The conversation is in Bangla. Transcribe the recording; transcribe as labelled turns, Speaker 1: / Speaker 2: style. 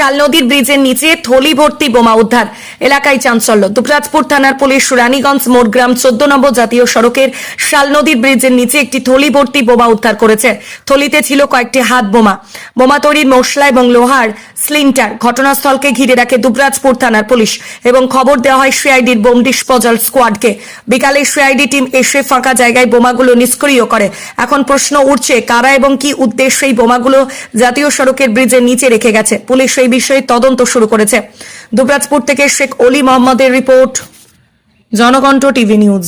Speaker 1: শাল নদীর ব্রিজের নিচে থলি ভর্তি বোমা উদ্ধার। এলাকায় চাঞ্চল্য। দুবরাজপুর থানার পুলিশ রানীগঞ্জ মোড়গ্রাম চোদ্দ নম্বর জাতীয় সড়কের শাল নদীর ব্রিজের নিচে একটি থলি ভর্তি বোমা উদ্ধার করেছে। থলিতে ছিল কয়েকটি হাত বোমা। বোমা তৈরির মশলা এবং লোহার স্লিন্টার ঘটনাস্থলকে ঘিরে রাখে দুবরাজপুর থানার পুলিশ এবং খবর দেওয়া হয় সিআইডির বোম ডিসপোজাল স্কোয়াডকে। বিকালে সিআইডি টিম এসে ফাঁকা জায়গায় বোমাগুলো নিষ্ক্রিয় করে। এখন প্রশ্ন উঠছে, কারা এবং কি উদ্দেশ্যে এই বোমাগুলো জাতীয় সড়কের ব্রিজের নিচে রেখে গেছে? পুলিশ এই বিষয়ে তদন্ত শুরু করেছে। দুবরাজপুর থেকে শেখ অলি মোহাম্মদের রিপোর্ট জনকণ্ঠ টিভি নিউজ।